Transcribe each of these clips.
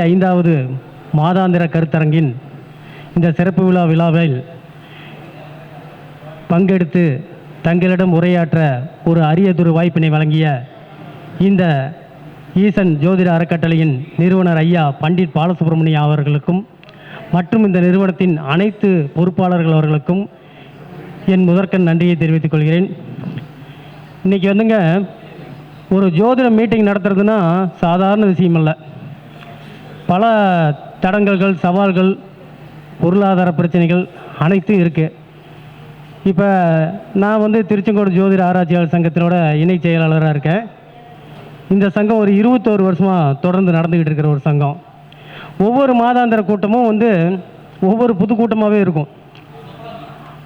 ஐந்தாவது மாதாந்திர கருத்தரங்கின் இந்த சிறப்பு விழா விழாவில் பங்கெடுத்து தங்களிடம் உரையாற்ற ஒரு அரியதொரு வாய்ப்பினை வழங்கிய இந்த ஈசன் ஜோதிட அறக்கட்டளையின் நிறுவனர் ஐயா பண்டிட் பாலசுப்ரமணியம் அவர்களுக்கும் மற்றும் இந்த நிறுவனத்தின் அனைத்து பொறுப்பாளர்கள் அவர்களுக்கும் என் முதற்கண் நன்றியை தெரிவித்துக் கொள்கிறேன். இன்றைக்கி வந்துங்க ஒரு ஜோதிட மீட்டிங் நடத்துறதுன்னா சாதாரண விஷயம் இல்லை பல தடங்கல்கள் சவால்கள் பொருளாதார பிரச்சனைகள் அனைத்தும் இருக்குது இப்போ நான் வந்து திருச்செங்கோடு ஜோதிட ஆராய்ச்சியாளர் சங்கத்தினோட இணை செயலாளராக இருக்கேன். இந்த சங்கம் ஒரு இருபத்தோரு வருஷமாக தொடர்ந்து நடந்துக்கிட்டு இருக்கிற ஒரு சங்கம். ஒவ்வொரு மாதாந்திர கூட்டமும் வந்து ஒவ்வொரு புது கூட்டமாகவே இருக்கும்.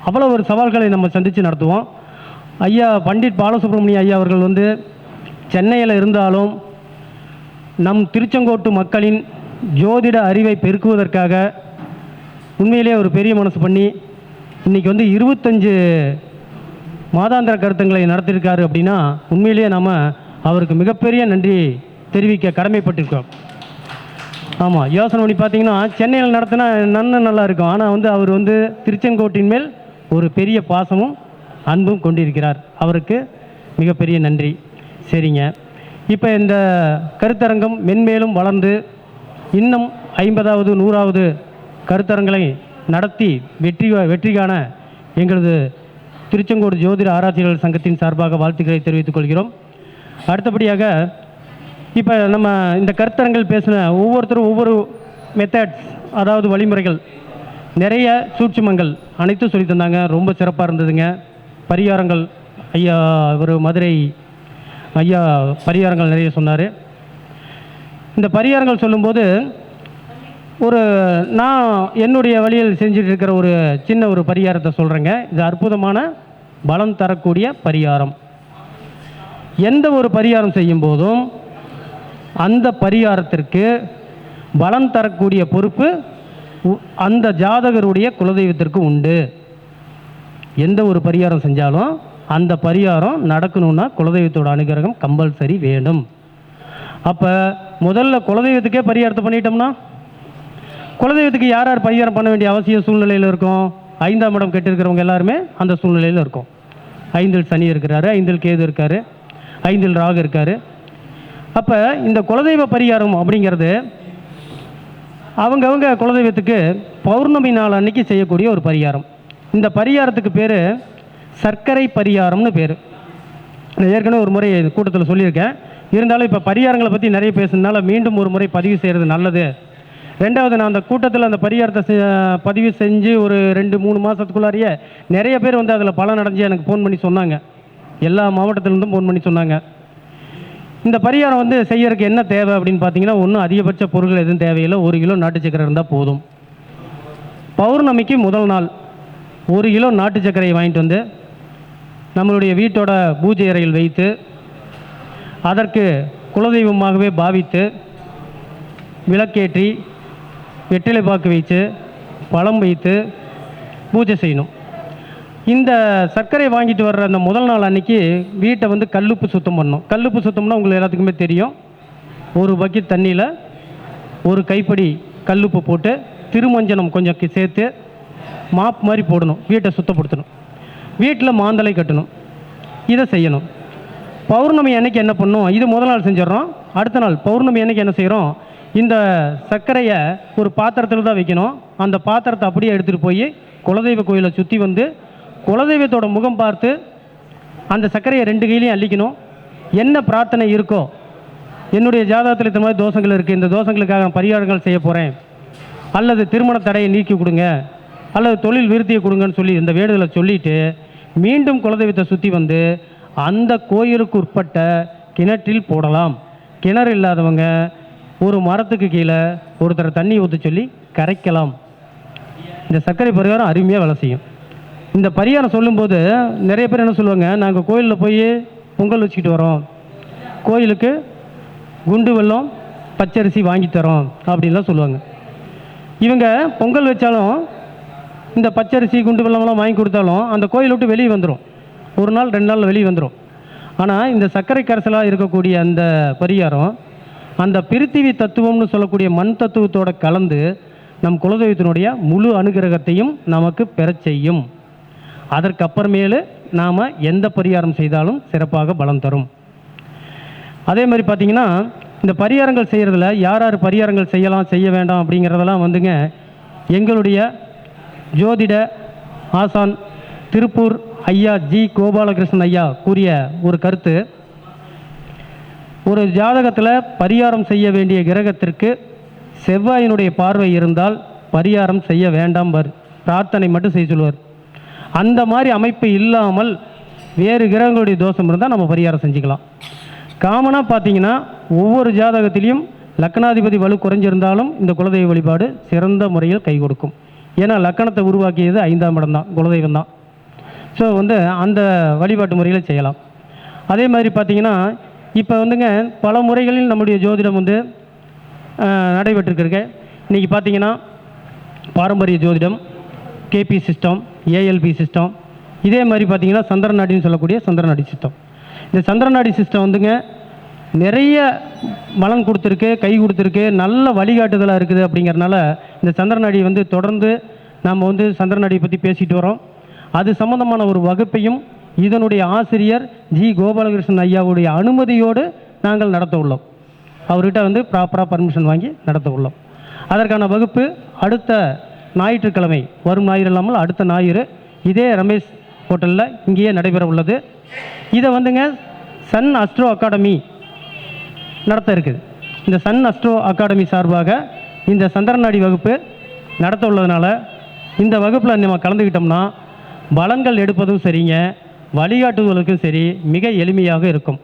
அவ்வளோ ஒரு சவால்களை நம்ம சந்தித்து நடத்துவோம். ஐயா பண்டிட் பாலசுப்ரமணிய ஐயா அவர்கள் வந்து சென்னையில் இருந்தாலும் நம் திருச்செங்கோட்டு மக்களின் ஜோதிட அறிவை பெருக்குவதற்காக உண்மையிலே ஒரு பெரிய மனசு பண்ணி இன்றைக்கி வந்து இருபத்தஞ்சு மாதாந்திர கருத்தங்களை நடத்தியிருக்காரு அப்படின்னா உண்மையிலேயே நாம் அவருக்கு மிகப்பெரிய நன்றி தெரிவிக்க கடமைப்பட்டிருக்கோம். ஆமாம் யோசனை பண்ணி பார்த்தீங்கன்னா சென்னையில் நடத்தினா நன்ன நல்லா இருக்கும். ஆனால் வந்து அவர் வந்து திருச்செங்கோட்டின் மேல் ஒரு பெரிய பாசமும் அன்பும் கொண்டிருக்கிறார். அவருக்கு மிகப்பெரிய நன்றி. சரிங்க. இப்போ இந்த கருத்தரங்கம் மென்மேலும் வளர்ந்து இன்னும் ஐம்பதாவது நூறாவது கருத்தரங்களை நடத்தி வெற்றி வெற்றி காண எங்களது திருச்செங்கோடு ஜோதிட ஆராய்ச்சியாளர் சங்கத்தின் சார்பாக வாழ்த்துக்களை தெரிவித்துக் கொள்கிறோம். அடுத்தபடியாக இப்போ நம்ம இந்த கருத்தரங்கள் பேசின ஒவ்வொருத்தரும் ஒவ்வொரு மெத்தட்ஸ் அதாவது வழிமுறைகள் நிறைய சூட்சுமங்கள் அனைத்தும் சொல்லி தந்தாங்க. ரொம்ப சிறப்பாக இருந்ததுங்க. பரிகாரங்கள் ஐயா ஒரு மதுரை ஐயா பரிகாரங்கள் நிறைய சொன்னார். இந்த பரிகாரங்கள் சொல்லும்போது ஒரு நான் என்னுடைய வழியில் செஞ்சுட்டு இருக்கிற ஒரு சின்ன ஒரு பரிகாரத்தை சொல்கிறேங்க இது அற்புதமான பலம் தரக்கூடிய பரிகாரம். எந்த ஒரு பரிகாரம் செய்யும் போதும் அந்த பரிகாரத்திற்கு பலம் தரக்கூடிய பொறுப்பு அந்த ஜாதகருடைய குலதெய்வத்திற்கு உண்டு. எந்த ஒரு பரிகாரம் செஞ்சாலும் அந்த பரிகாரம் நடக்கணும்னா குலதெய்வத்தோட அனுகிரகம் கம்பல்சரி வேணும். அப்போ முதல்ல குலதெய்வத்துக்கே பரிகாரத்தை பண்ணிட்டோம்னா? குலதெய்வத்துக்கு யார் யார் பரிகாரம் பண்ண வேண்டிய அவசிய சூழ்நிலையில் இருக்கும்? ஐந்தாம் இடம் கெட்டிருக்கிறவங்க எல்லாருமே அந்த சூழ்நிலையில் இருக்கும். ஐந்தில் சனி இருக்கிறாரு ஐந்தில் கேது இருக்காரு ஐந்தில் ராகு இருக்காரு. அப்போ இந்த குலதெய்வ பரிகாரம் அப்படிங்கிறது அவங்கவுங்க குலதெய்வத்துக்கு பௌர்ணமி நாள் அன்னைக்கு செய்யக்கூடிய ஒரு பரிகாரம். இந்த பரிகாரத்துக்கு பேர் சர்க்கரை பரிகாரம்னு பேர். நான் ஏற்கனவே ஒரு முறை கூட்டத்தில் சொல்லியிருக்கேன். இருந்தாலும் இப்போ பரிகாரங்களை பற்றி நிறைய பேசுனதுனால மீண்டும் ஒரு முறை பதிவு செய்கிறது நல்லது. ரெண்டாவது நான் அந்த கூட்டத்தில் அந்த பரிகாரத்தை செ- பதிவு செஞ்சு ஒரு ரெண்டு மூணு மாதத்துக்குள்ளாரியே நிறைய பேர் வந்து அதில் பலன் அடைஞ்சு எனக்கு ஃபோன் பண்ணி சொன்னாங்க. எல்லா மாவட்டத்திலேருந்தும் ஃபோன் பண்ணி சொன்னாங்க. இந்த பரிகாரம் வந்து செய்யறதுக்கு என்ன தேவை அப்படின்னு பார்த்தீங்கன்னா ஒன்றும் அதிகபட்ச பொருட்கள் எதுவும் தேவையில்லை. ஒரு கிலோ நாட்டு சக்கரை இருந்தால் போதும். பௌர்ணமிக்கு முதல் நாள் ஒரு கிலோ நாட்டு சர்க்கரையை வாங்கிட்டு வந்து நம்மளுடைய வீட்டோட பூஜை அறையில் வைத்து அதற்கு குலதெய்வமாகவே பாவித்து விளக்கேற்றி வெற்றிலை பாக்கு வைத்து பழம் வைத்து பூஜை செய்யணும். இந்த சர்க்கரை வாங்கிட்டு வர்ற அந்த முதல் நாள் அன்றைக்கி வீட்டை வந்து கல்லுப்பு சுத்தம் பண்ணணும். கல்லுப்பு சுத்தம்னா உங்களுக்கு எல்லாத்துக்குமே தெரியும். ஒரு பக்கெட் தண்ணியில் ஒரு கைப்படி கல்லுப்பு போட்டு திருமஞ்சனம் கொஞ்சம் சேர்த்து மாப் மாதிரி போடணும். வீட்டை சுத்தப்படுத்தணும். வீட்டில் மாந்தலை கட்டணும். இதை செய்யணும். பௌர்ணமி அன்னைக்கு என்ன பண்ணும்? இது முதல் நாள் செஞ்சிடறோம். அடுத்த நாள் பௌர்ணமி அன்னைக்கு என்ன செய்கிறோம் இந்த சர்க்கரையை ஒரு பாத்திரத்தில் தான் வைக்கணும். அந்த பாத்திரத்தை அப்படியே எடுத்துகிட்டு போய் குலதெய்வ கோயிலை சுற்றி வந்து குலதெய்வத்தோட முகம் பார்த்து அந்த சர்க்கரையை ரெண்டு கையிலையும் அள்ளிக்கணும். என்ன பிரார்த்தனை இருக்கோ? என்னுடைய ஜாதகத்தில் இந்த மாதிரி தோஷங்கள் இருக்குது இந்த தோஷங்களுக்காக நான் பரிகாரங்கள் செய்ய போகிறேன் அல்லது திருமண தடையை நீக்கி கொடுங்க. அல்லது தொழில் விருத்தியை கொடுங்கன்னு சொல்லி இந்த வேடுதலை சொல்லிவிட்டு மீண்டும் குலதெய்வத்தை சுற்றி வந்து அந்த கோயிலுக்கு உட்பட்ட கிணற்றில் போடலாம். கிணறு இல்லாதவங்க ஒரு மரத்துக்கு கீழே ஒருத்தரை தண்ணி ஊற்ற சொல்லி கரைக்கலாம். இந்த சர்க்கரை பரிகாரம் அருமையாக வேலை செய்யும். இந்த பரிகாரம் சொல்லும்போது நிறைய பேர் என்ன சொல்லுவாங்க நாங்கள் கோயிலில் போய் பொங்கல் வச்சுக்கிட்டு வரோம். கோயிலுக்கு குண்டு வெல்லம் பச்சரிசி வாங்கி தரோம் அப்படின்லாம் சொல்லுவாங்க. இவங்க பொங்கல் வச்சாலும் இந்த பச்சரிசி குண்டு வெள்ளம்லாம் வாங்கி கொடுத்தாலும் அந்த கோயில் விட்டு வெளியே வந்துடும் ஒரு நாள் ரெண்டு நாள் வெளியே வந்துடும் ஆனால் இந்த சர்க்கரை கரைசலாக இருக்கக்கூடிய அந்த பரிகாரம் அந்த பிரித்திவி தத்துவம்னு சொல்லக்கூடிய மண் தத்துவத்தோட கலந்து நம் குலதெய்வத்தினுடைய முழு அனுகிரகத்தையும் நமக்கு பெறச் செய்யும். அதற்கப்புறமேலு நாம் எந்த பரிகாரம் செய்தாலும் சிறப்பாக பலம் தரும். அதே மாதிரி பார்த்தீங்கன்னா இந்த பரிகாரங்கள் செய்கிறதுல யார் யார் பரிகாரங்கள் செய்யலாம் செய்ய வேண்டாம் அப்படிங்கிறதெல்லாம் வந்துங்க எங்களுடைய ஜோதிட ஆசான் திருப்பூர் ஐயா ஜி கோபாலகிருஷ்ணன் ஐயா கூறிய ஒரு கருத்து. ஒரு ஜாதகத்தில் பரிகாரம் செய்ய வேண்டிய கிரகத்திற்கு செவ்வாயினுடைய பார்வை இருந்தால் பரிகாரம் செய்ய வேண்டாம் வர் பிரார்த்தனை மட்டும் செய்ய சொல்லுவார். அந்த மாதிரி அமைப்பு இல்லாமல் வேறு கிரகங்களுடைய தோஷம் இருந்தால் நம்ம பரிகாரம் செஞ்சுக்கலாம். காமனாக பார்த்தீங்கன்னா ஒவ்வொரு ஜாதகத்திலையும் லக்னாதிபதி வலு குறைஞ்சிருந்தாலும் இந்த குலதெய்வ வழிபாடு சிறந்த முறையில் கை கொடுக்கும். ஏன்னா லக்கணத்தை உருவாக்கியது ஐந்தாம் இடம் தான் குலதெய்வம் தான். ஸோ வந்து அந்த வழிபாட்டு முறைகளை செய்யலாம். அதே மாதிரி பார்த்தீங்கன்னா இப்போ வந்துங்க பல முறைகளில் நம்முடைய ஜோதிடம் வந்து அஹ், நடைபெற்றிருக்கு இன்றைக்கி பார்த்தீங்கன்னா பாரம்பரிய ஜோதிடம் கேபி சிஸ்டம் ஏஎல்பி சிஸ்டம் இதே மாதிரி பார்த்திங்கன்னா சந்திரநாடின்னு சொல்லக்கூடிய சந்திரநாடி சிஸ்டம் இந்த சந்திரநாடி சிஸ்டம் வந்துங்க நிறைய பலன் கொடுத்துருக்கு கை கொடுத்துருக்கு நல்ல வழிகாட்டுதலாக இருக்குது அப்படிங்கிறனால இந்த சந்திரநாடி வந்து தொடர்ந்து நாம் வந்து சந்திரநாடியை பற்றி பேசிகிட்டு வரோம். அது சம்பந்தமான ஒரு வகுப்பையும் இதனுடைய ஆசிரியர் ஜி கோபாலகிருஷ்ணன் ஐயாவுடைய அனுமதியோடு நாங்கள் நடத்த உள்ளோம். அவர்கிட்ட வந்து ப்ராப்பராக பர்மிஷன் வாங்கி நடத்த உள்ளோம். அதற்கான வகுப்பு அடுத்த ஞாயிற்றுக்கிழமை வரும் ஞாயிறு இல்லாமல் அடுத்த ஞாயிறு இதே ரமேஷ் ஹோட்டலில் இங்கேயே நடைபெற உள்ளது. இதை வந்துங்க சன் அஸ்ட்ரோ அகாடமி நடத்த இருக்குது. இந்த சன் அஸ்ட்ரோ அகாடமி சார்பாக இந்த சந்திரநாடி வகுப்பு நடத்த உள்ளதுனால இந்த வகுப்பில் நம்ம கலந்துக்கிட்டோம்னா பலன்கள் எடுப்பதும் சரிங்க வழிகாட்டுதலுக்கும் சரி மிக எளிமையாக இருக்கும்.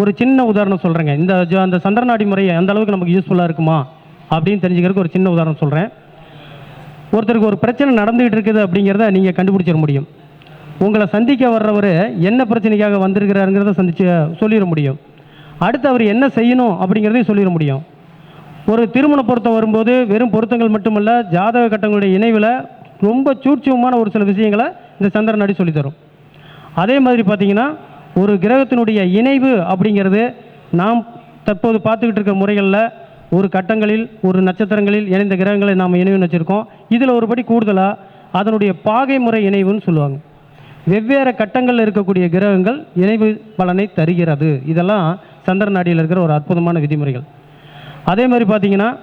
ஒரு சின்ன உதாரணம் சொல்கிறேங்க இந்த அந்த சந்திரநாடி முறை எந்த அளவுக்கு நமக்கு யூஸ்ஃபுல்லாக இருக்குமா? அப்படின்னு தெரிஞ்சுக்கிறதுக்கு ஒரு சின்ன உதாரணம் சொல்கிறேன் ஒருத்தருக்கு ஒரு பிரச்சனை நடந்துகிட்டு இருக்குது அப்படிங்கிறத நீங்கள் கண்டுபிடிச்சிட முடியும். உங்களை சந்திக்க வர்றவர் என்ன பிரச்சனைக்காக வந்திருக்கிறாருங்கிறத சந்திச்சு சொல்லிட முடியும். அடுத்து அவர் என்ன செய்யணும் அப்படிங்கிறதையும் சொல்லிட முடியும். ஒரு திருமண பொருத்தம் வரும்போது வெறும் பொருத்தங்கள் மட்டுமல்ல ஜாதக கட்டங்களுடைய இணைவில் ரொம்ப சூட்சமான ஒரு சில விஷயங்களை இந்த சந்திரன் அடி சொல்லித் தரும் அதே மாதிரி பார்த்தீங்கன்னா ஒரு கிரகத்தினுடைய இணைவு அப்படிங்கிறது நாம் தற்போது பார்த்துக்கிட்டு இருக்கிற முறைகளில் ஒரு கட்டங்களில் ஒரு நட்சத்திரங்களில் இணைந்த கிரகங்களை நாம் இணைவுன்னு வச்சுருக்கோம். இதில் ஒருபடி கூடுதலாக அதனுடைய பாகை முறை இணைவுன்னு சொல்லுவாங்க. வெவ்வேறு கட்டங்களில் இருக்கக்கூடிய கிரகங்கள் இணைவு பலனை தருகிறது. இதெல்லாம் சந்திர நாடியில் இருக்கிற ஒரு அற்புதமான விதிமுறைகள். அதே மாதிரி பார்த்தீங்கன்னா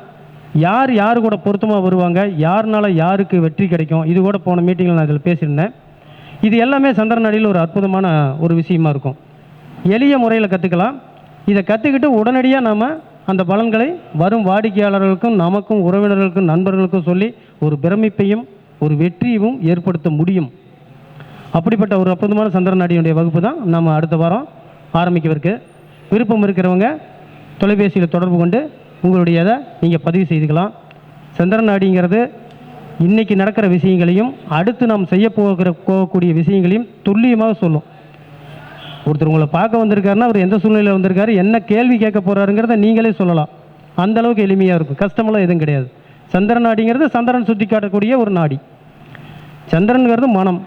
யார் யார் கூட பொருத்தமாக வருவாங்க? யாருனால யாருக்கு வெற்றி கிடைக்கும்? இது கூட போன மீட்டிங்கில் நான் இதில் பேசியிருந்தேன். இது எல்லாமே சந்திரநாடியில் ஒரு அற்புதமான ஒரு விஷயமா இருக்கும். எளிய முறையில் கற்றுக்கலாம் இதை கற்றுக்கிட்டு உடனடியாக நாம் அந்த பலன்களை வரும் வாடிக்கையாளர்களுக்கும் நமக்கும் உறவினர்களுக்கும் நண்பர்களுக்கும் சொல்லி ஒரு பிரமிப்பையும் ஒரு வெற்றியும் ஏற்படுத்த முடியும். அப்படிப்பட்ட ஒரு அற்புதமான சந்திரநாடியுடைய வகுப்பு தான் நம்ம அடுத்த வாரம் ஆரம்பிக்கவிருக்கு விருப்பம் இருக்கிறவங்க தொலைபேசியில் தொடர்பு கொண்டு உங்களுடைய இதை நீங்கள் பதிவு செய்துக்கலாம். சந்திரநாடிங்கிறது இன்றைக்கி நடக்கிற விஷயங்களையும் அடுத்து நாம் செய்ய போகிற போகக்கூடிய விஷயங்களையும் துல்லியமாக சொல்லும். ஒருத்தர் உங்களை பார்க்க வந்திருக்காருன்னா அவர் எந்த சூழ்நிலையில் வந்திருக்காரு என்ன கேள்வி கேட்க போகிறாருங்கிறத நீங்களே சொல்லலாம். அந்த அளவுக்கு எளிமையாக இருக்கும். கஷ்டமெல்லாம் எதுவும் கிடையாது. சந்திரன் நாடிங்கிறது சந்திரன் சுற்றி காட்டக்கூடிய ஒரு நாடி. சந்திரனுங்கிறது மனம்.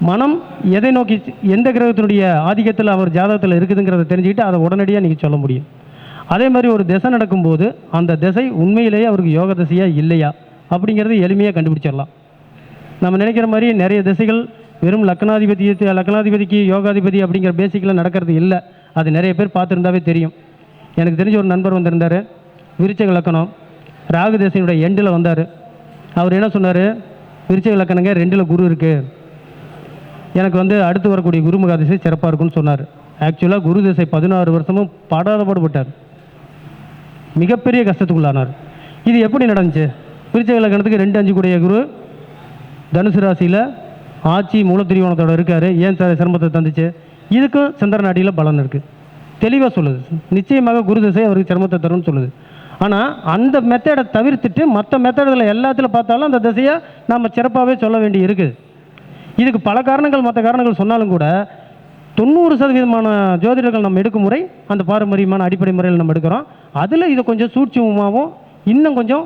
மனம் எதை நோக்கி எந்த கிரகத்தினுடைய ஆதிக்கத்தில் அவர் ஜாதகத்தில் இருக்குதுங்கிறத தெரிஞ்சுக்கிட்டு அதை உடனடியாக நீங்கள் சொல்ல முடியும். அதே மாதிரி ஒரு திசை நடக்கும்போது அந்த திசை உண்மையிலேயே அவருக்கு யோக திசையாக இல்லையா? அப்படிங்கிறது எளிமையாக கண்டுபிடிச்சிடலாம். நம்ம நினைக்கிற மாதிரி நிறைய திசைகள் வெறும் லக்னாதிபதி லக்னாதிபதிக்கு யோகாதிபதி அப்படிங்கிற பேசிக்கில் நடக்கிறது இல்லை. அது நிறைய பேர் பார்த்துருந்தாவே தெரியும். எனக்கு தெரிஞ்ச ஒரு நண்பர் வந்திருந்தார். விருச்சக லக்கணம். ராகு திசையினுடைய எண்டில் வந்தார். அவர் என்ன சொன்னார்? விருச்சக லக்கணங்க ரெண்டில் குரு இருக்குது எனக்கு வந்து அடுத்து வரக்கூடிய குருமுகா திசை சிறப்பாக இருக்கும்னு சொன்னார். ஆக்சுவலாக குரு திசை பதினாறு வருஷமும் படாத பாடுபட்டார் மிகப்பெரிய கஷ்டத்துக்குள்ளானார். இது எப்படி நடந்துச்சு? விருச்சக லக்கணத்துக்கு ரெண்டு அஞ்சு கூடிய குரு. தனுசு ராசியில் ஆட்சி மூலத்திரியோணத்தோட இருக்கார். ஏன் சார் சிரமத்தை தந்துச்சு? இதுக்கும் சந்திரநாடியில் பலன் இருக்குது தெளிவாக சொல்லுது. நிச்சயமாக குரு திசை அவருக்கு சிரமத்தை தரும்னு சொல்லுது. ஆனால் அந்த மெத்தடை தவிர்த்துட்டு மற்ற மெத்தடில் எல்லாத்தில் பார்த்தாலும் அந்த திசையை நம்ம சிறப்பாகவே சொல்ல வேண்டி இருக்குது இதுக்கு பல காரணங்கள் மற்ற காரணங்கள் சொன்னாலும் கூட தொண்ணூறு சதவீதமான ஜோதிடர்கள் நம்ம எடுக்கும் முறை அந்த பாரம்பரியமான அடிப்படை முறையில் நம்ம எடுக்கிறோம். அதில் இதை கொஞ்சம் சூட்சமாகவும் இன்னும் கொஞ்சம்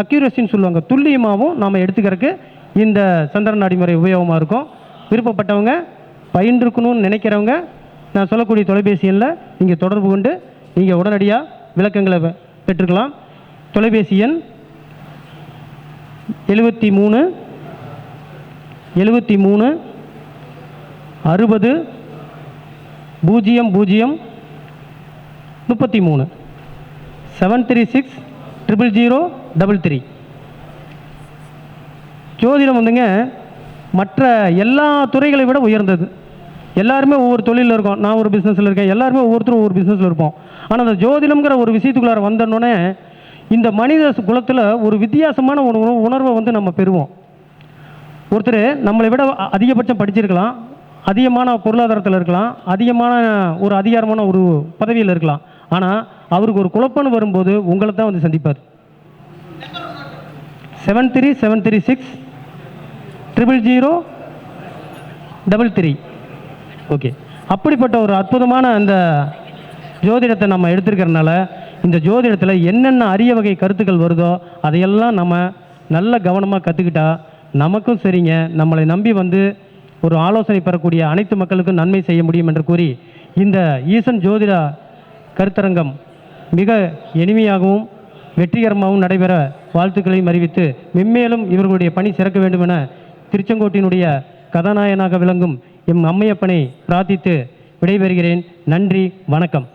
அக்யூரஸின்னு சொல்லுவாங்க. துல்லியமாகவும் நாம் எடுத்துக்கிறதுக்கு இந்த சந்திரன் நடைமுறை உபயோகமாக இருக்கும். விருப்பப்பட்டவங்க பயின்றுக்கணும்னு நினைக்கிறவங்க நான் சொல்லக்கூடிய தொலைபேசி எண்ணில் நீங்கள் தொடர்பு கொண்டு நீங்கள் உடனடியாக விளக்கங்களை பெற்றுக்கலாம். தொலைபேசி எண் எழுபத்தி மூணு எழுபத்தி மூணு அறுபது பூஜ்ஜியம் பூஜ்ஜியம் முப்பத்தி மூணு. Seven three six triple zero double three ஜோதிடம் வந்துங்க மற்ற எல்லா துறைகளை விட உயர்ந்தது. எல்லாருமே ஒவ்வொரு தொழிலில் இருக்கோம். நான் ஒரு பிஸ்னஸில் இருக்கேன். எல்லாருமே ஒவ்வொருத்தரும் ஒவ்வொரு பிஸ்னஸில் இருப்போம். ஆனால் அந்த ஜோதிடம்ங்கிற ஒரு விஷயத்துக்குள்ளார வந்தோடனே இந்த மனித குலத்தில் ஒரு வித்தியாசமான ஒரு உணர்வு- உணர்வை வந்து நம்ம பெறுவோம். ஒருத்தர் நம்மளை விட அதிகபட்சம் படிச்சிருக்கலாம். அதிகமான பொருளாதாரத்தில் இருக்கலாம். அதிகமான ஒரு அதிகாரமான ஒரு பதவியில் இருக்கலாம். ஆனால் அவருக்கு ஒரு குழப்பம்னு வரும்போது உங்களை தான் வந்து சந்திப்பார். Seven three seven three six triple zero double three okay அப்படிப்பட்ட ஒரு அற்புதமான அந்த ஜோதிடத்தை நம்ம எடுத்திருக்கிறனால இந்த ஜோதிடத்தில் என்னென்ன அரிய வகை கருத்துக்கள் வருதோ அதையெல்லாம் நம்ம நல்ல கவனமாக கற்றுக்கிட்டா நமக்கும் சரிங்க. நம்மளை நம்பி வந்து ஒரு ஆலோசனை பெறக்கூடிய அனைத்து மக்களுக்கும் நன்மை செய்ய முடியும் என்று கூறி இந்த ஈசன் ஜோதிட கருத்தரங்கம் மிக இனிமையாகவும் வெற்றிகரமாகவும் நடைபெற வாழ்த்துக்களையும் அறிவித்து மென்மேலும் இவர்களுடைய பணி சிறக்க வேண்டும் என திருச்செங்கோட்டினுடைய கதாநாயகனாக விளங்கும் எம் அம்மையப்பனை பிரார்த்தித்து விடைபெறுகிறேன். நன்றி வணக்கம்.